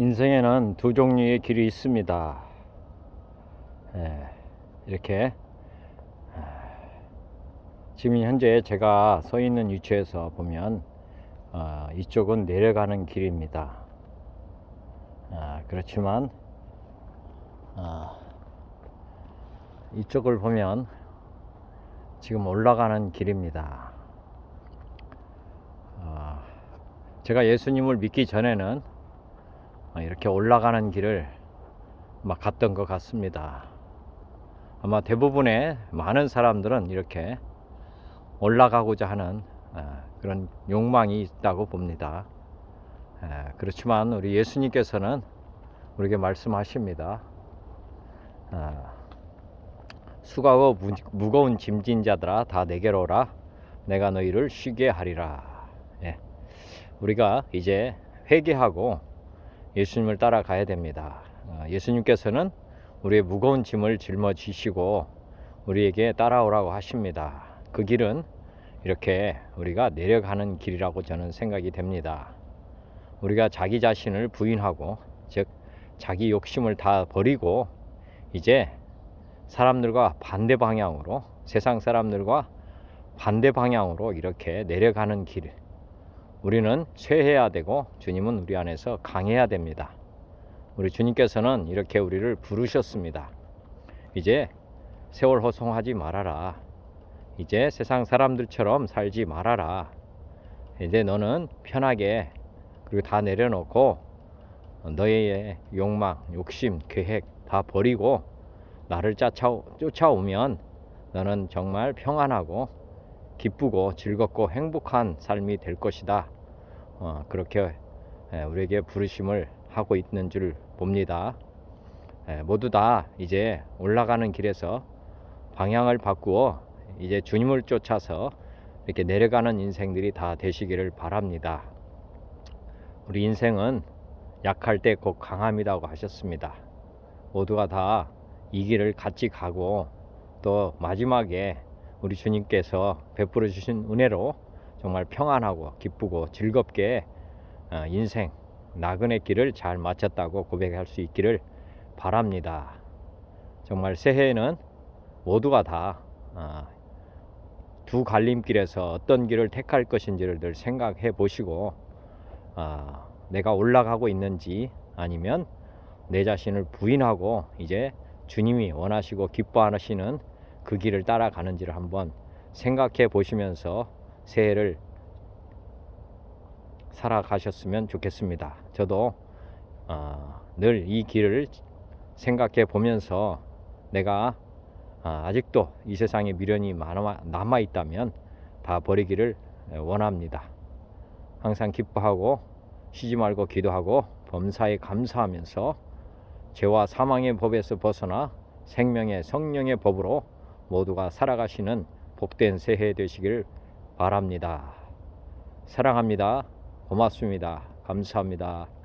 인생에는 두 종류의 길이 있습니다. 예, 이렇게 아, 지금 현재 제가 서 있는 위치에서 보면 어, 이쪽은 내려가는 길입니다. 아, 그렇지만 아, 이쪽을 보면 지금 올라가는 길입니다. 아, 제가 예수님을 믿기 전에는 어, 이렇게 올라가는 길을 막 갔던 것 같습니다. 아마 대부분의 많은 사람들은 이렇게 올라가고자 하는 아, 그런 욕망이 있다고 봅니다. 아, 그렇지만 우리 예수님께서는 우리에게 말씀하십니다. 무- 무거운 짐진 자들아 다 내게로 오라 내가 너희를 쉬게 하리라. 예. 우리가 이제 회개하고 예수님을 따라가야 됩니다. 어, 예수님께서는 우리의 무거운 짐을 짊어지시고 우리에게 따라오라고 하십니다. 그 길은 이렇게 우리가 내려가는 길이라고 저는 생각이 됩니다. 우리가 자기 자신을 부인하고 즉 자기 욕심을 다 버리고 이제 사람들과 반대 방향으로 세상 사람들과 반대 방향으로 이렇게 내려가는 길 우리는 쇠해야 되고 주님은 우리 안에서 강해야 됩니다. 우리 주님께서는 이렇게 우리를 부르셨습니다. 이제 세월 호송하지 말아라. 이제 세상 사람들처럼 살지 말아라. 이제 너는 편하게 그리고 다 내려놓고 너의 욕망, 욕심, 계획 다 버리고 나를 쫓아, 쫓아오면 너는 정말 평안하고 기쁘고 즐겁고 행복한 삶이 될 것이다. 어, 그렇게 에, 우리에게 부르심을 하고 있는 줄 봅니다. 에, 모두 다 이제 올라가는 길에서 방향을 바꾸어 이제 주님을 쫓아서 이렇게 내려가는 인생들이 다 되시기를 바랍니다. 우리 인생은 약할 때 곧 강함이라고 하셨습니다. 모두가 다 이 길을 같이 가고 또 마지막에 우리 주님께서 베풀어 주신 은혜로 정말 평안하고 기쁘고 즐겁게 어, 인생 나그네 길을 잘 마쳤다고 고백할 수 있기를 바랍니다. 정말 새해에는 모두가 다 두 갈림길에서 어떤 길을 택할 것인지를 늘 생각해 보시고 아, 내가 올라가고 있는지 아니면 내 자신을 부인하고 이제 주님이 원하시고 기뻐하시는 그 길을 따라가는지를 한번 생각해 보시면서 새해를 살아가셨으면 좋겠습니다. 저도 어, 늘이 길을 생각해 보면서 내가 아, 아직도 이 세상에 미련이 남아 있다면 다 버리기를 원합니다. 항상 기뻐하고 쉬지 말고 기도하고 범사에 감사하면서 죄와 사망의 법에서 벗어나 생명의 성령의 법으로 모두가 살아가시는 복된 새해 되시길 바랍니다. 사랑합니다. 고맙습니다. 감사합니다.